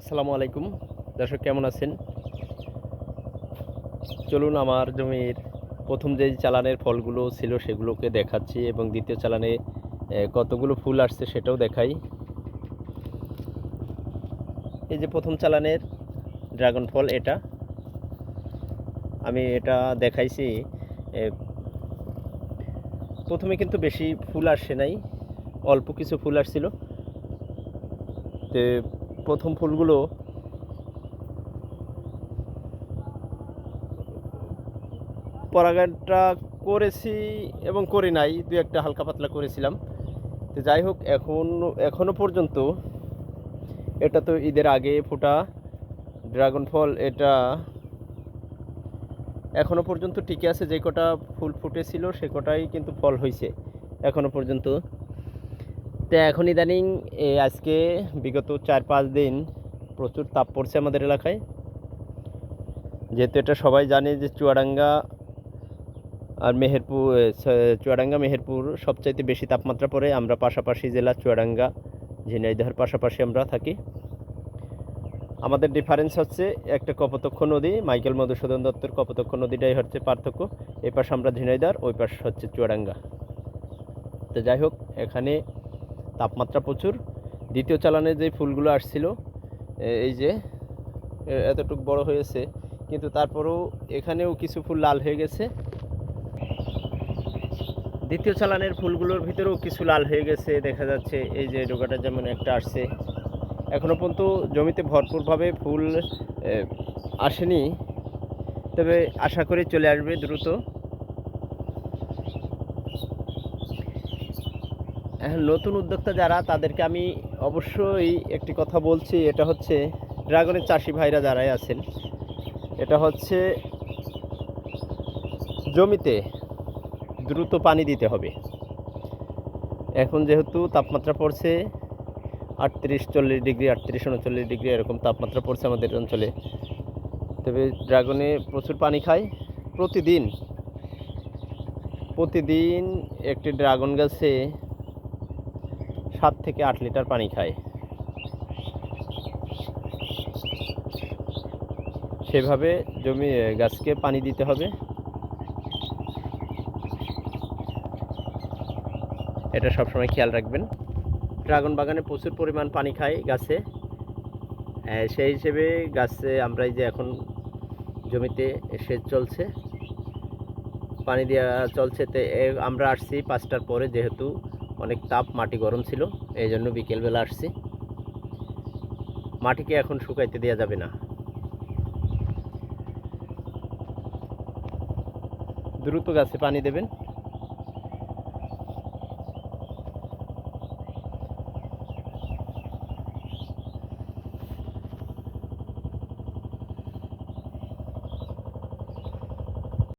আসসালামু আলাইকুম। দর্শক, কেমন আছেন? চলুন আমার জমির প্রথম যে চালানের ফলগুলো ছিল সেগুলোকে দেখাচ্ছি এবং দ্বিতীয় চালানে কতগুলো ফুল আসছে সেটাও দেখাই। এই যে প্রথম চালানের ড্রাগন ফল এটা। আমি এটা দেখাইছি প্রথমে কিন্তু বেশি ফুল আসে নাই, অল্প কিছু ফুল আসছিল। তে প্রথম ফুলগুলো পরাগানটা করেছি এবং করি নাই, দু একটা হালকা পাতলা করেছিলাম। তো যাই হোক, এখন, এখনও পর্যন্ত এটা তো ঈদের আগে ফোটা, ড্রাগন ফল এটা এখনও পর্যন্ত টিকে আছে, যে কটা ফুল ফুটেছিল সে কটাই কিন্তু ফল হয়েছে এখনও পর্যন্ত। তো এখন ইদানিং, এ, আজকে বিগত চার পাঁচ দিন প্রচুর তাপ পড়ছে আমাদের এলাকায়। যেহেতু এটা সবাই জানে যে চুয়াডাঙ্গা আর মেহেরপুর চুয়াডাঙ্গা, মেহেরপুর সবচাইতে বেশি তাপমাত্রা পড়ে। আমরা পাশাপাশি জেলা চুয়াডাঙ্গা, ঝিনাইদহের পাশাপাশি আমরা থাকি। আমাদের ডিফারেন্স হচ্ছে একটা কপোতক্ষ নদী, মাইকেল মধুসূদন দত্তর কপোতক্ষ নদীটাই হচ্ছে পার্থক্য। এই পাশে আমরা ঝিনাইদার ওই পাশ হচ্ছে চুয়াডাঙ্গা। তো যাই হোক, এখানে তাপমাত্রা প্রচুর। দ্বিতীয় চালানে যে ফুলগুলো আসছিল এই যে এতটুকু বড় হয়েছে, কিন্তু তারপরেও এখানেও কিছু ফুল লাল হয়ে গেছে। দ্বিতীয় চালানের ফুলগুলোর ভিতরেও কিছু লাল হয়ে গেছে, দেখা যাচ্ছে, এই যে ডোকাটা যেমন একটা আসছে। এখনও পর্যন্ত জমিতে ভরপুরভাবে ফুল আসেনি, তবে আশা করি চলে আসবে দ্রুত। নতুন উদ্যোক্তা যারা, তাদেরকে আমি অবশ্যই একটি কথা বলছি, এটা হচ্ছে ড্রাগনের চাষি ভাইরা যারাই আছেন, এটা হচ্ছে জমিতে দ্রুত পানি দিতে হবে। এখন যেহেতু তাপমাত্রা পড়ছে, আটত্রিশ চল্লিশ ডিগ্রি, আটত্রিশ উনচল্লিশ ডিগ্রি এরকম তাপমাত্রা পড়ছে আমাদের অঞ্চলে, তবে ড্রাগনে প্রচুর পানি খায়। প্রতিদিন প্রতিদিন একটি ড্রাগন গাছে সাত থেকে আট লিটার পানি খায়। সেভাবে জমি গাছকে পানি দিতে হবে। এটা সবসময় খেয়াল রাখবেন। ড্রাগন বাগানে প্রচুর পরিমাণ পানি খায় গাছে। সেই হিসেবে গাছে আমরা যে এখন জমিতে সেচ চলছে। পানি দেওয়া চলছে তে আমরা আসছি পাঁচটার পরে যেহেতু অনেক তাপ, মাটি গরম ছিল, এই জন্য বিকেলবেলা আসছি। মাটিকে এখন শুকাইতে দেওয়া যাবে না। দ্রুত গাছে পানি দেবেন।